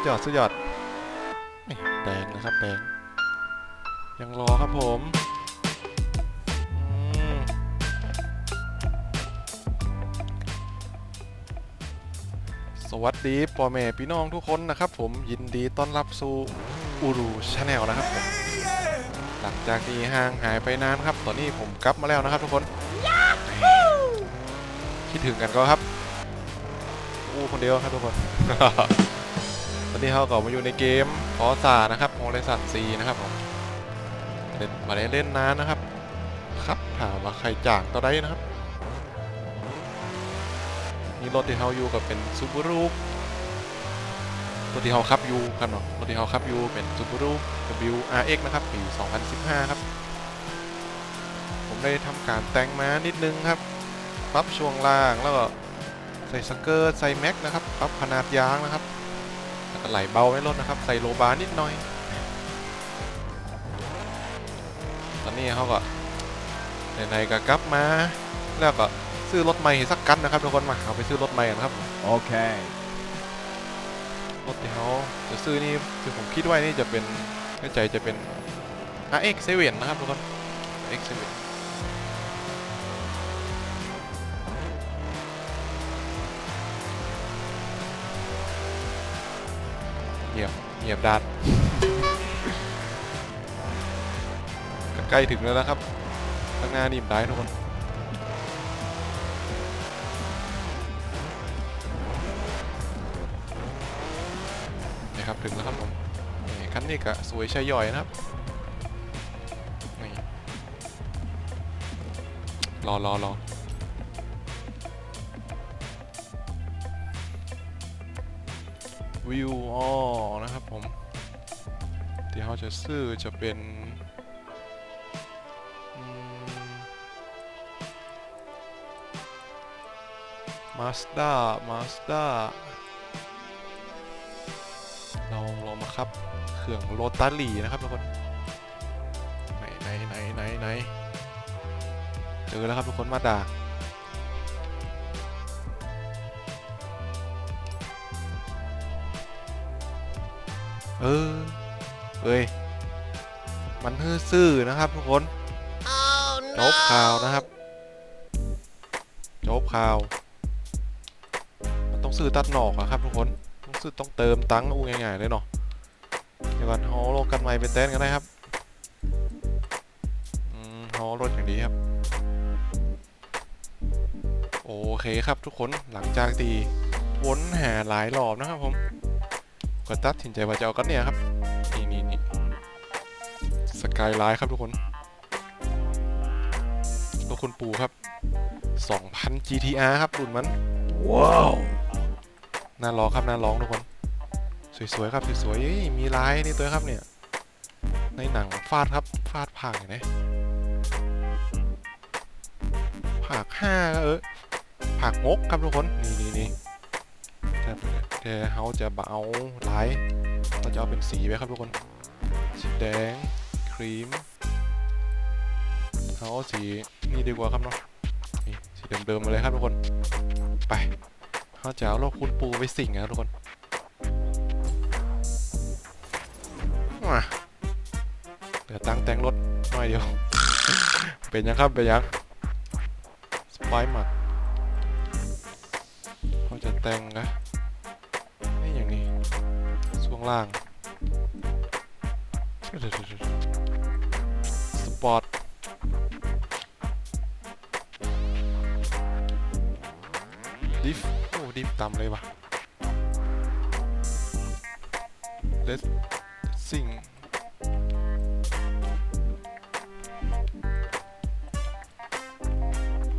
ดยอดสุดยอดนี่แดงนะครับแดงยังรอครับผมอืมสวัสดีพ่อแม่พี่น้องทุกคนนะครับผมยินดีต้อนรับสู่อูรูชาแนลนะครับผมหลังจากที่ห่างหายไปนานครับ ตอนนี้ผมกลับมาแล้วนะครับทุกคน คิดถึงกันก็ครับอู้คนเดียวครับทุกคน ตอนนี้เขาก็มาอยู่ในเกมฟอสานะครับของเลสันซีนะครับผมเล่นมาได้เล่นนานนะครับ ครับถามว่าใครจากต่อได้นะครับนี่รถที่เขาอยู่กับเป็นซูบูรุรถที่เขาขับอยู่ครับเนาะรถที่เขาขับอยู่เป็นซูบูรุ WRX นะครับปี 2015 ครับ ผมได้ทำการแต่งมานิดนึงครับปรับช่วงล่างแล้วก็ใส่สเกิร์ตใส่แม็กนะครับปรับขนาดยางนะครับ แล้วก็ไหลเบาไม่ลดนะครับ ใส่โลบาร์นิดหน่อย ตอนนี้เขาก็ไหนๆก็กลับมา แล้วก็ซื้อรถใหม่สักกันนะครับทุกคนมาเอาไปซื้อรถใหม่กันครับ Okay. รถที่เขาจะซื้อนี่คือผมคิดไว้นี่จะเป็นในใจจะเป็น RX7 นะครับทุกคน RX7 งียบเงียบดัดใกล้ถึงแล้วนะครับข้างหน้านี่มได้ทุกคนนี่ครับถึงแล้วครับผมนี่คันนี้ก็สวยใช่ย่อยนะครับรอรอรอ วิวอ๋อนะครับผม ที่เขาจะซื้อจะเป็นมาสด้ามาสด้าเราลองมาครับ เครื่องโรตารี่นะครับทุกคน ไหนไหนไหนไหนไหนเจอแล้วครับทุกคนมาดา เออเอ้ย มันฮือซื่อนะครับทุกคน จบข่าวนะครับ จบข่าว มันต้องซื้อตัดหนอกอะครับทุกคน ต้องซื้อต้องเติมตังค์อู้ง่ายๆเลยเนาะ เดี๋ยวก่อนฮอลโลกันใหม่เป็นเต้นกันได้ครับอืมฮอลรถอย่างดีครับ โอเคครับทุกคน หลังจากตีวนหาหลายรอบนะครับผม ก็ตัดสินใจว่าจะเอากันเนี่ยครับ นี่นี่นี่สกายไลน์ครับทุกคนรถคุณปู่ครับ 2,000 GTR ครับรุ่นมัน Wow. น่าร้องครับ น่าร้องทุกคน สวย ๆ ครับ สวยๆเอ้ยมีลายนี่ตัวครับเนี่ย ในหนังฟาดครับ ฟาดผางเห็นไหมผากห้าก็เออผากงกครับทุกคน นี่นี่นี่ แต่แต่เขาจะเอาลายเราจะเอาเป็นสีไว้ครับทุกคนสีแดงครีมเขาเอาสีนี่ดีกว่าครับเนาะนี่สีเดิมๆมาเลยครับทุกคนไปเขาจะเอาโลกคุณปูไปสิงนะทุกคนมาเหลือตังแต่งรถหน่อยเดียว เป็นยังครับเป็นยังสไปมักเขาจะแต่งนะ ช่วงล่างสปอร์ตดิฟโอ้ดิฟต่ำเลยว่ะเลสซิง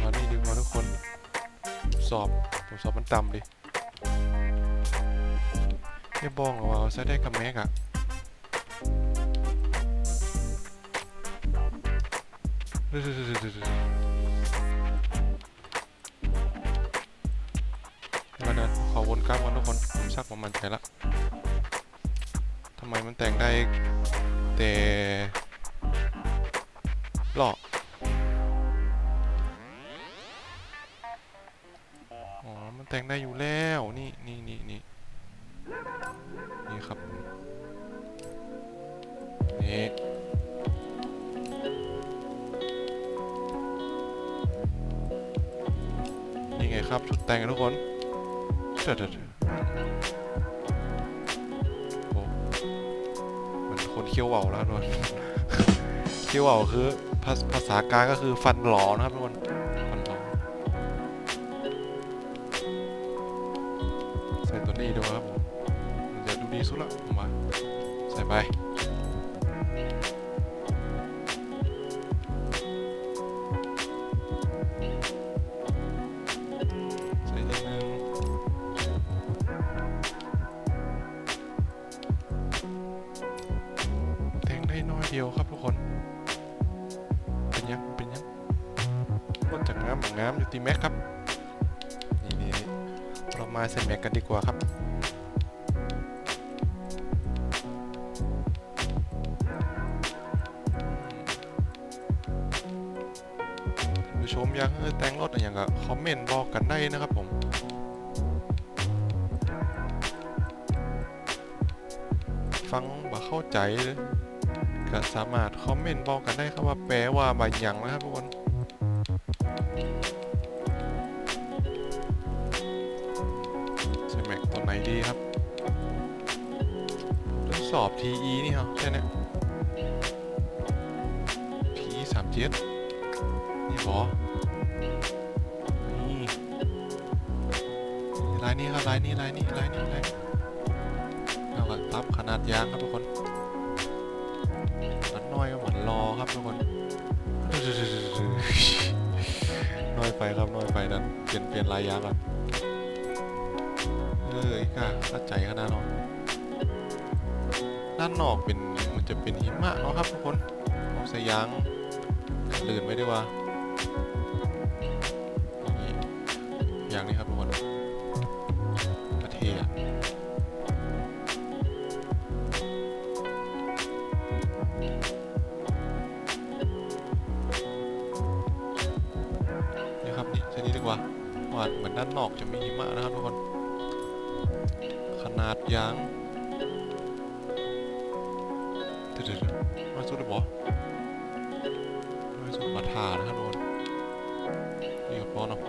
มานี่ดีกว่าทุกคน สอบ ผมสอบมันต่ำดิ ไม่บ้องหรอวะใช้ได้กับแม็กอะเดี๋ยวๆๆๆมาเดินขอวนกลับกันทุกคนผมชักประมาณใจละทำไมมันแต่งได้แต่หลอกอ๋อ มันแต่งได้อยู่แล้ว นี่นี่นี่นี่ นี่ครับนี่นี่ไงครับชุดแต่งทุกคนเดี๋ยวเดี๋ยวเดี๋ยวโอ้เหมือนคนเคี้ยวเหว่าแล้วทุกคนเคี้ยวเหว่าคือภาษภาษากลางก็คือฟันหลอนะครับทุกคนฟันหลอใส่ตัวนี้ด้วยครับผม ดูดีสุดละผมว่าใส่ไปแต่งได้น้อยเดียวครับทุกคน เป็นยัง เป็นยังรถจากงามของงามอยู่ตีแม็กครับนี่นี่เรามาใส่แม็กกันดีกว่าครับ อยากให้แต่งรถอะไรอย่างก็คอมเมนต์บอกกันได้นะครับผมฟังบ่เข้าใจเลยก็สามารถคอมเมนต์บอกกันได้ครับว่าแปลว่าบางอย่างนะครับทุกคนใช่แม็กตัวไหนดีครับทดสอบ TE นี่เหรอใช่เนี่ย PE สามเจ็ดนี่บอายนี้ครับลายนี้ลายนี้ลายนี้ลายนี้เอาละรับขนาดยางครับทุกคนมันน้อยก็เหมือนรอครับทุกคนน้อยไปครับน้อยไปนั้นเปลี่ยนเปลี่ยนลายยางก่อนเออไอ้กาเข้าใจขนาดเนาะด้านนอกเป็นมันจะเป็นหิมะเนาะครับทุกคนเอาใส่ยางลื่นไว้ดีกว่าอย่างนี้อย่างนี้ครับทุกคน นี่ครับนี่ใช้นี้ดีกว่าว่าเหมือนด้านนอกจะมีหิมะนะครับทุกคน ขนาดยางเดี๋ยวเดี๋ยวเดี๋ยวน้อยสุดเลยบอน้อยสุดมาทานะครับทุกคนนี่กับพอเนาะ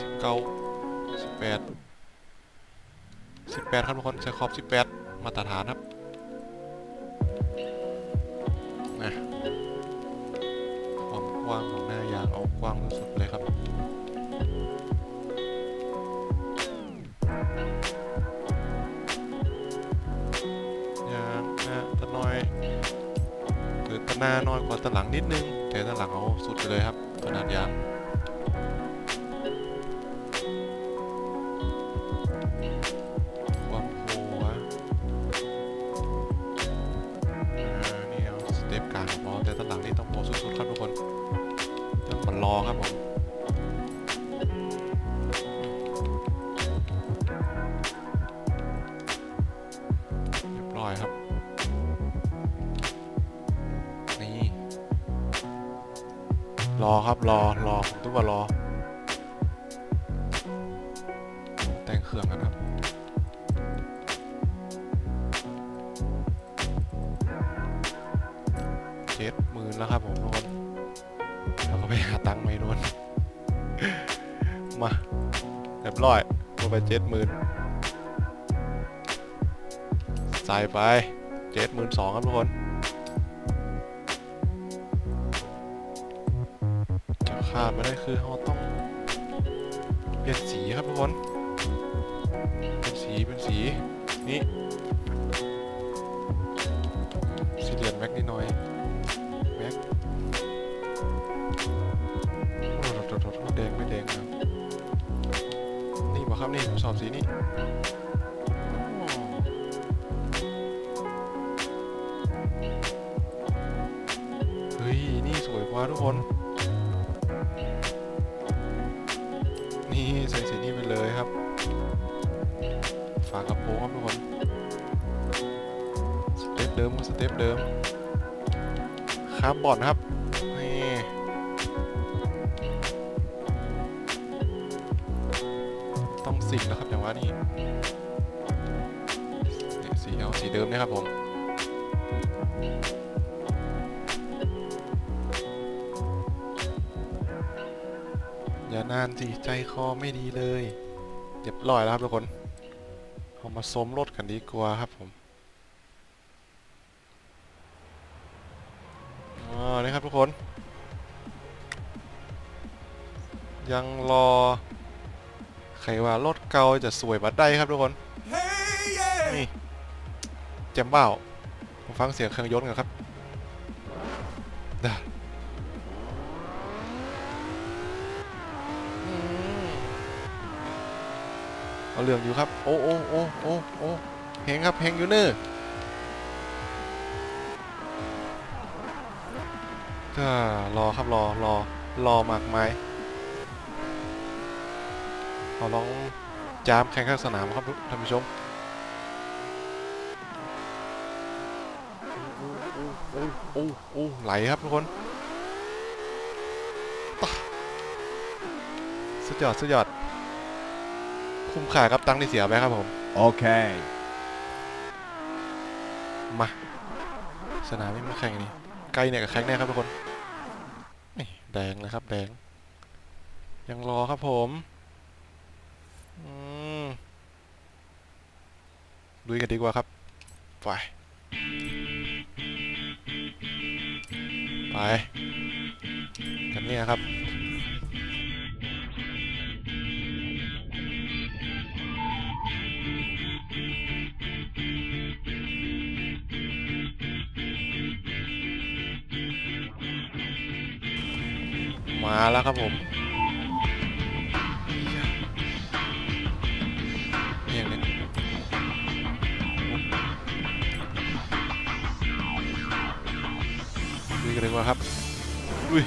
สิบเก้าสิบแปดสิบแปดครับทุกคนใช้ขอบสิบแปดมาตรฐานครับ เอากว้างสุดเลยครับยางนะตะน้อยหรือตะหน้าน้อยกว่าตะหลังนิดนึง แต่ตะหลังเอาสุดเลยครับขนาดยาง รอครับผมเรียบร้อยครับ นี่ รอครับรอรอผมต้องว่ารอ หาตังค์ไม่นวนมาเรียบร้อยลงไปเจ็ดหมื่นใส่ไปเจ็ดหมื่นสองครับทุกคนจะขาดไม่ได้คือเราต้อง เปลี่ยนสีครับทุกคน เป็นสีเป็นสี นี่สีเหลืองแม็กนิดหน่อย โอ้โหโทษโทษแดงไม่แดงครับนี่บอกครับนี่ผมสอบสีนี้เฮ้ย นี่สวยกว่าทุกคน นี่ใส่สีนี้ไปเลยครับ ฝากระโปรงครับทุกคน สเต็ปเดิมสเต็ปเดิมคาร์บอนครับ สิงแล้วครับอย่างว่านี่สีเอาสีเดิมนี่ยครับผมอย่านานสิใจคอไม่ดีเลยเรียบร้อยแล้วครับทุกคนเอามาสมรถกันดีกว่าครับผมอ๋อนี่ครับทุกคน ยังรอ ใครว่ารถเก่าจะสวยบัดได้ครับทุกคน นี่แจมเบ้ามาฟังเสียงเครื่องยนต์กันครับเด้ออืมเอาเรื่องอยู่ครับ โอ้โอ้โอ้โอ้โอ้เฮงครับเฮงอยู่เนอก็รอครับรอรอรอหมากไม้ เอาลองจามแข่งข้างสนามครับท่านผู้ชมโอ้โอ้โอ้ไหลครับทุกคนตะสุดยอดสุดยอด คุ้มค่ากับตังค์ที่เสียไปครับผม Okay. มา สนามนี้มาแข่งนี่ไกลเนี่ยกับแข่งแน่ครับทุกคนนี่แดงเลยครับแดง ยังรอครับผมอืม ลุยกันดีกว่าครับ ไป ไป กันเนี่ยครับมาแล้วครับผม กว่าครับ อุ้ย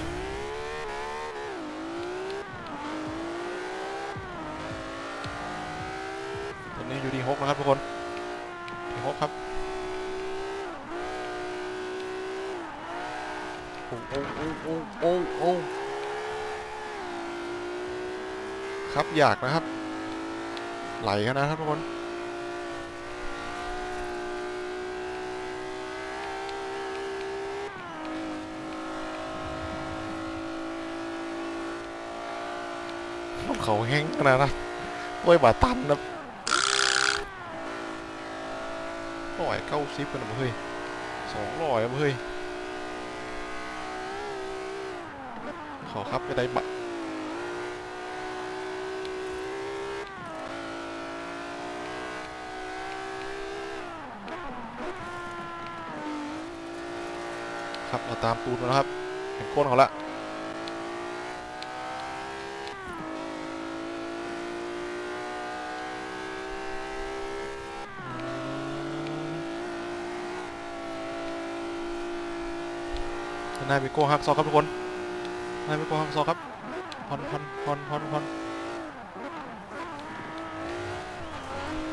ตอนนี้อยู่ที่หกนะครับทุกคนที่หกครับโอ้โอ้โอ้โอ้โอ้โอ้ครับอยากนะครับ ไหลกันนะครับทุกคน เขาแห้งขนาดนั้นโอ้ยบาตันนะร้อยเก้าสิบกันนะเฮ้ยสองร้อยนะเฮ้ยขอครับจะได้บัตรครับเราตามตูนมาแล้วครับเห็นก้นเขาละ นายมิโก้ฮักซอกครับทุกคนนายมิโก้ฮักซอกครับพอนพอนพอนพอนพอน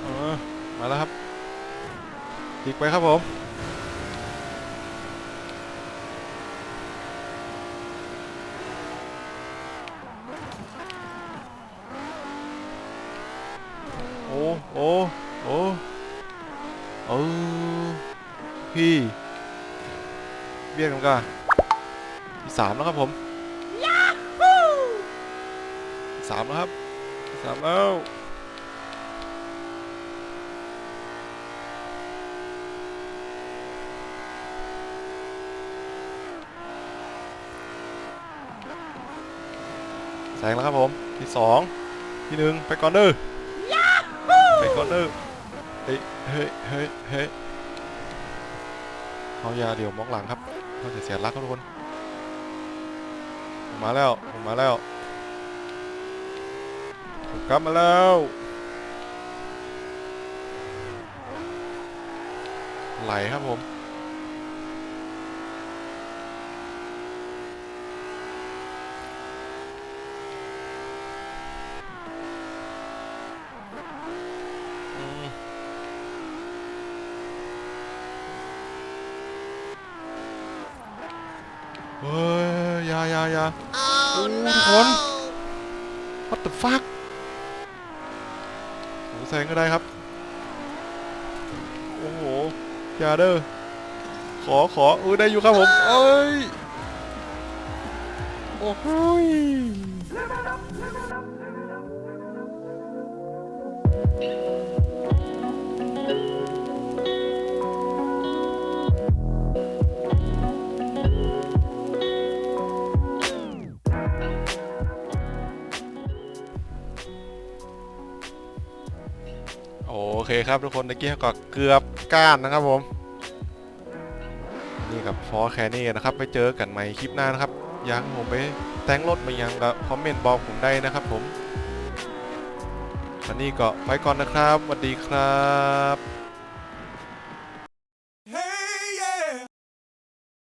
เออมาแล้วครับอีกไปครับผมโอ้โอ้โอ้เออพี่เบี้ยกันกะที่ สามแล้วครับผมที่สามแล้วครับที่สามแล้วแซงแล้วครับผมที่สองที่หนึ่งไปก่อนเด้อไปก่อนเด้อเฮ้ยเฮ้ยเฮ้ยเฮ้ยเขายาเดี๋ยวมองหลังครับเขาจะเสียรักครับทุกคนผ มาแล้วผมมาแล้วผมกลับมาแล้วไหลครับผมอืมเฮ้ยอ ยาอยาอยาโอ้ทุกคน what the fuck โอ้แซงก็ได้ครับ โอ้โอ้โหอย่าเด้อขอขอเออได้อยู่ครับผม เอ้ย โอ้โหย เคครับทุกคนตะกี้ก็เกือบก้านนะครับผม นี่กับฟอแคนี่นะครับไปเจอกันใหม่คลิปหน้านะครับยังผมไปแต่งรถมายังกับคอมเมนต์บอกผมได้นะครับผมวันนี้ก็ไปก่อนนะครับสวัสดีครับ